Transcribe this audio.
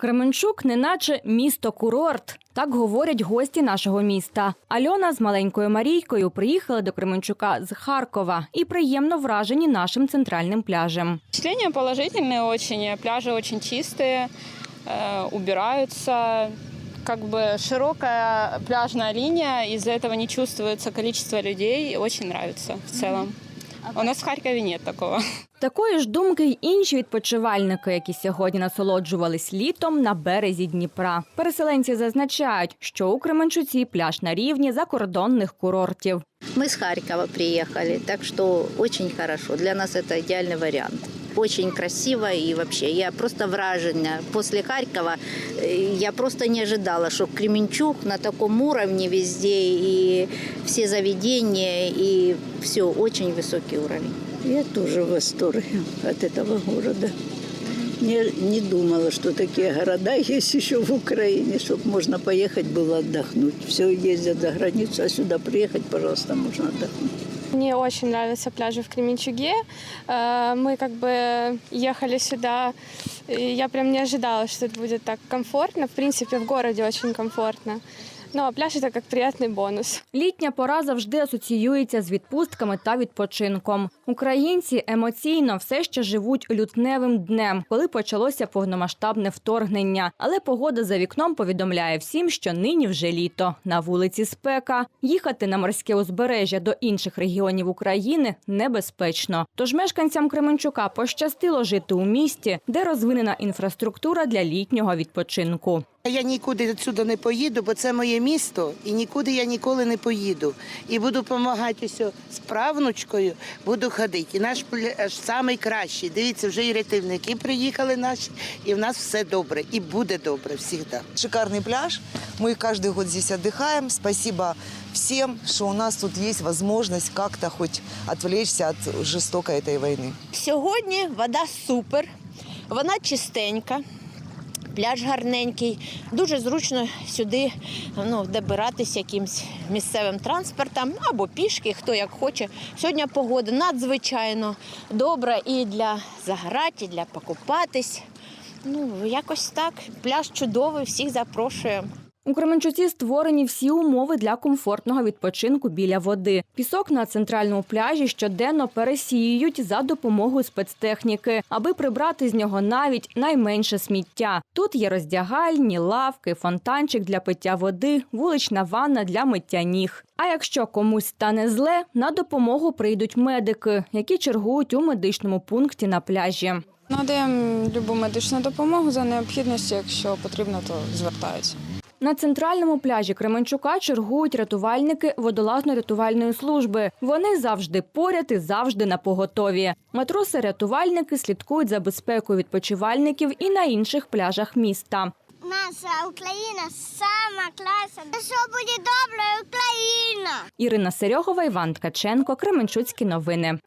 Кременчук, неначе місто-курорт. Так говорять гості нашого міста. Альона з маленькою Марійкою приїхали до Кременчука з Харкова і приємно вражені нашим центральним пляжем. Впечатления положительные очень. Пляжи очень чистые, э, убираются. Как бы широкая пляжная линия, из-за этого не чувствуется количество людей. Очень нравится в целом. У нас в Харькове нет такого. Такої ж думки й інші відпочивальники, які сьогодні насолоджувались літом на березі Дніпра. Переселенці зазначають, що у Кременчуці пляж на рівні закордонних курортів. Мы с Харькова приехали, так что очень хорошо. Для нас это идеальный вариант. Очень красиво и вообще я просто вражена. После Харькова э, я просто не ожидала, что Кременчук на таком уровне везде и все заведения и все очень высокий уровень. Я тоже в восторге от этого города. Не, не думала, что такие города есть еще в Украине, чтобы можно поехать было отдохнуть. Все ездят за границу, а сюда приехать, пожалуйста, можно отдохнуть. Мне очень нравятся пляжи в Кременчуге. Э, Мы как бы ехали сюда, и я прям не ожидала, что это будет так комфортно. В принципе, в городе очень комфортно. Ну, а пляж это как приятный бонус. Літня пора завжди асоціюється з відпустками та відпочинком. Українці емоційно все ще живуть лютневим днем, коли почалося повномасштабне вторгнення. Але погода за вікном повідомляє всім, що нині вже літо. На вулиці спека. Їхати на морське узбережжя до інших регіонів України небезпечно. Тож мешканцям Кременчука пощастило жити у місті, де розвинена інфраструктура для літнього відпочинку. Я нікуди відсюди не поїду, бо це моє місто, і нікуди я ніколи не поїду. І буду допомагати ось з правнучкою, буду ходити. І наш пляж самий кращий. Дивіться, вже і рятівники приїхали наші, і в нас все добре, і буде добре завжди. Шикарный пляж. Мы каждый год здесь отдыхаем. Спасибо всем, что у нас тут есть возможность как-то хоть отвлечься от жестокой этой войны. Сьогодні вода супер, вона чистенька, пляж гарненький. Дуже зручно сюди ну, добиратися якимсь місцевим транспортом або пішки, хто як хоче. Сьогодні погода надзвичайно добра і для заграти, і для покупатись. Ну, якось так. Пляж чудовий, всіх запрошуємо. У Кременчуці створені всі умови для комфортного відпочинку біля води. Пісок на центральному пляжі щоденно пересіюють за допомогою спецтехніки, аби прибрати з нього навіть найменше сміття. Тут є роздягальні, лавки, фонтанчик для пиття води, вулична ванна для миття ніг. А якщо комусь стане зле, на допомогу прийдуть медики, які чергують у медичному пункті на пляжі. Надаємо любу медичну допомогу за необхідністю, якщо потрібно, то звертаються. На центральному пляжі Кременчука чергують рятувальники водолазно-рятувальної служби. Вони завжди поряд і завжди на поготові. Матроси-рятувальники слідкують за безпекою відпочивальників і на інших пляжах міста. Наша Україна сама класна. Що буде добре, Україна! Ірина Серьогова, Іван Ткаченко, Кременчуцькі новини.